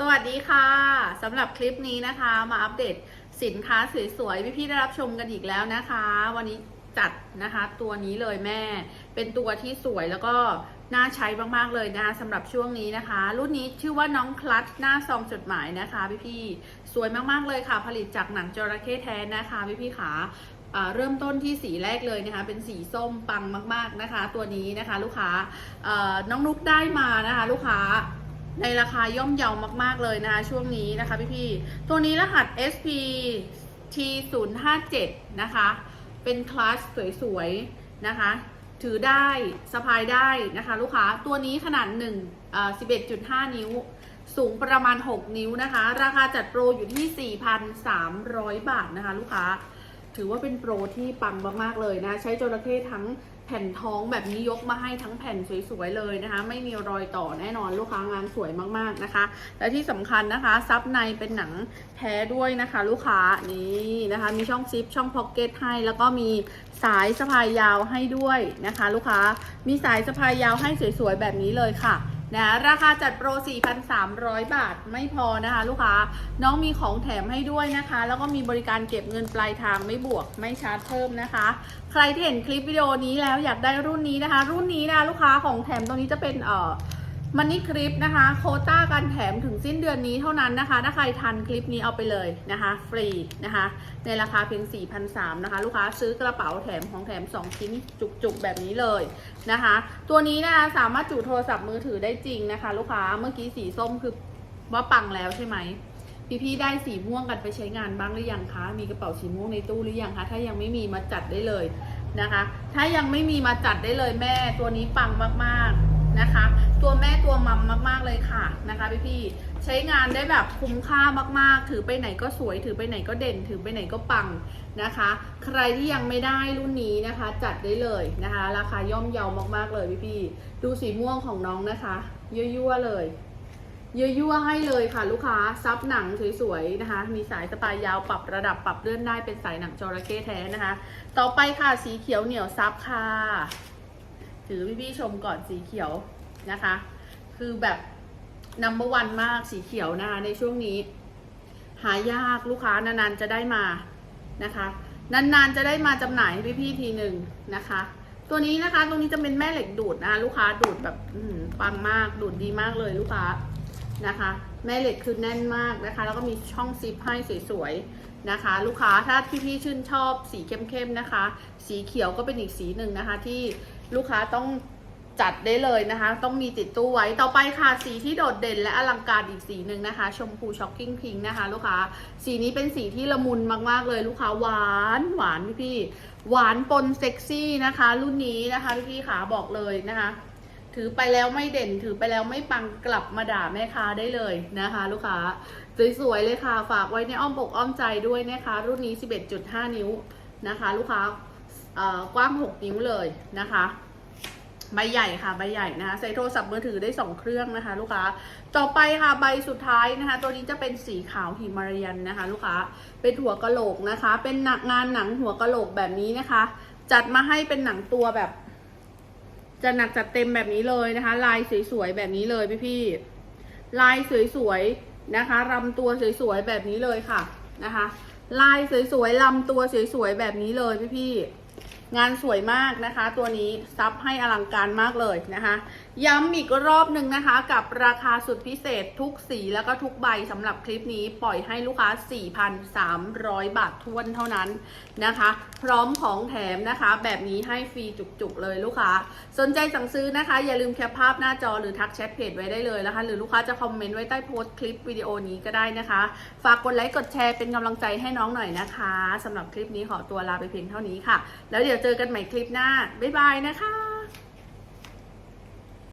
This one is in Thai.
สวัสดีค่ะสำหรับคลิปนี้นะคะมาอัปเดตสินค้าสวยๆพี่ๆได้รับชมกันอีกแล้วนะคะ วันนี้จัดนะคะตัวนี้เลยแม่ เป็นตัวที่สวยแล้วก็น่าใช้มากๆเลยนะคะสำหรับช่วงนี้นะคะ รุ่นนี้ชื่อว่าน้องคลัตหน้าซองจดหมายนะคะพี่ๆสวยมากๆเลยค่ะ ผลิตจากหนังจระเข้แท้นะคะพี่ๆขาอ่าเริ่มต้นที่สีแรกเลยนะคะ เป็นสีส้มปังมาก ๆนะคะ ตัวนี้นะคะ ลูกค้าน้องนุกได้มานะคะ ลูกค้า ในราคาย่อมเยาวมาก ๆ เลยนะคะช่วงนี้นะคะพี่ๆ ตัวนี้รหัส SP T 0 5 7 นะคะ เป็นคลาสสวยๆ นะคะ ถือได้สะพายได้นะคะ ลูกค้า ตัวนี้ขนาด1อ่า11.5 นิ้ว สูงประมาณ 6 นิ้วนะคะ ราคาจัดโปรอยู่ที่ 4,300 บาทนะคะ ลูกค้า ถือว่าเป็นโปรที่ปังมาก ๆ เลยนะ ใช้จระเข้ทั้ง แผ่นท้องแบบนี้ยกมาให้ทั้งแผ่นสวยๆเลยนะคะ ไม่มีรอยต่อแน่นอนลูกค้างานสวยมากๆนะคะ และที่สำคัญนะคะซับในเป็นหนังแท้ด้วยนะคะ ลูกค้านี่นะคะ มีช่องซิปช่องพ็อกเก็ตให้ แล้วก็มีสายสะพายยาวให้ด้วยนะคะ ลูกค้ามีสายสะพายยาวให้สวยๆแบบนี้เลยค่ะ นะราคาจัดโปร 4,300 บาทไม่พอนะคะลูกค้า น้องมีของแถมให้ด้วยนะคะ แล้วก็มีบริการเก็บเงินปลายทางไม่บวกไม่ชาร์จเพิ่มนะคะ ใครที่เห็นคลิปวิดีโอนี้แล้วอยากได้รุ่นนี้นะคะ รุ่นนี้นะลูกค้าของแถมตัวนี้จะเป็นเอ่อ มันนี่คลิปนะคะ โคต้าการแถมถึงสิ้นเดือนนี้เท่านั้นนะคะ ถ้าใครทันคลิปนี้เอาไปเลยนะคะ ฟรีนะคะ ในราคาเพียง 4,300นะคะ ลูกค้าซื้อกระเป๋าแถมของแถม 2 ชิ้นจุกๆ แบบนี้เลยนะคะ ตัวนี้นะคะสามารถจุโทรศัพท์มือถือได้จริงนะคะ ลูกค้าเมื่อกี้สีส้มคือว่าปังแล้วใช่ไหมพี่ๆได้สีม่วงกันไปใช้งานบ้างหรือยังคะ มีกระเป๋าสีม่วงในตู้หรือยังคะ ถ้ายังไม่มีมาจัดได้เลยนะคะ ถ้ายังไม่มีมาจัดได้เลยแม่ตัวนี้ปังมากๆนะคะ มัมมากๆเลยค่ะนะคะพี่ๆใช้งานได้แบบคุ้มค่ามากๆ ถือไปไหนก็สวย ถือไปไหนก็เด่น ถือไปไหนก็ปังนะคะ ใครที่ยังไม่ได้รุ่นนี้นะคะ จัดได้เลยนะคะ ราคาย่อมเยาวมากๆเลยพี่ๆดูสีม่วงของน้องนะคะยั่วๆเลยยั่วๆให้เลยค่ะลูกค้าซับหนังสวยๆนะคะ มีสายสปายยาวปรับระดับปรับเลื่อนได้เป็นสายหนังจระเข้แท้นะคะ ต่อไปค่ะสีเขียวเหนียวซับค่ะ ถือพี่ๆชมก่อนสีเขียวนะคะ คือแบบนัมเบอร์วันมากสีเขียวนะคะในช่วงนี้ หายากลูกค้านานๆจะได้มานะคะ นานๆจะได้มาจำหน่ายให้พี่ๆทีหนึ่งนะคะ ตัวนี้นะคะ ตรงนี้จะเป็นแม่เหล็กดูดนะคะลูกค้าดูดแบบปังมากดูดดีมากเลยลูกค้านะคะ แม่เหล็กคือแน่นมากนะคะ แล้วก็มีช่องซิปให้สวยๆนะคะ ลูกค้าถ้าพี่ๆชื่นชอบสีเข้มๆนะคะ สีเขียวก็เป็นอีกสีหนึ่งนะคะ ที่ลูกค้าต้อง จัดได้เลยนะคะ ต้องมีติดตู้ไว้ต่อไปค่ะสีที่โดดเด่นและอลังการอีกสีหนึ่งนะคะ ชมพูช็อกกิ้งพิงนะคะ ลูกค้าสีนี้เป็นสีที่ละมุนมากๆเลยลูกค้าหวานหวานพี่ๆหวานปนเซ็กซี่นะคะ รุ่นนี้นะคะพี่ขาบอกเลยนะคะ ถือไปแล้วไม่เด่นถือไปแล้วไม่ปังกลับมาด่าแม่ค้าได้เลยนะคะ ลูกค้าสวยๆเลยค่ะ ฝากไว้ในอ้อมอกอ้อมใจด้วยนะคะ รุ่นนี้ 11.5 นิ้วนะคะ ลูกค้าเอ่อกว้าง 6 นิ้วเลยนะคะ ใบใหญ่ค่ะใบใหญ่นะคะใส่โทรศัพท์มือถือได้ 2 เครื่องนะคะ ลูกค้าต่อไปค่ะใบสุดท้ายนะคะ ตัวนี้จะเป็นสีขาวหิมารายันนะคะ ลูกค้าเป็นหัวกะโหลกนะคะ เป็นหนักงานหนังหัวกะโหลกแบบนี้นะคะ จัดมาให้เป็นหนังตัวแบบ จะหนักจัดเต็มแบบนี้เลยนะคะ ลายสวยๆแบบนี้เลยพี่ๆลายสวยๆนะคะรำตัวสวยๆแบบนี้เลยค่ะนะคะ ลายสวยๆลำตัวสวยๆแบบนี้เลยพี่ๆ งานสวยมากนะคะ ตัวนี้ซับให้อลังการมากเลยนะคะ ย้ำอีกรอบหนึ่งนะคะ กับราคาสุดพิเศษทุกสีแล้วก็ทุกใบสำหรับคลิปนี้ปล่อยให้ลูกค้า 4,300 บาททวนเท่านั้นนะคะ พร้อมของแถมนะคะ แบบนี้ให้ฟรีจุกๆเลยลูกค้า สนใจสั่งซื้อนะคะ อย่าลืมแคปภาพหน้าจอหรือทักแชทเพจไว้ได้เลยนะคะ หรือลูกค้าจะคอมเมนต์ไว้ใต้โพสต์คลิปวิดีโอนี้ก็ได้นะคะ ฝากกดไลค์กดแชร์เป็นกำลังใจให้น้องหน่อยนะคะสำหรับคลิปนี้ขอตัวลาไปเพียงเท่านี้ค่ะ แล้วเดี๋ยวยวเจอกันใหม่คลิปหน้า บ๊ายบายนะคะ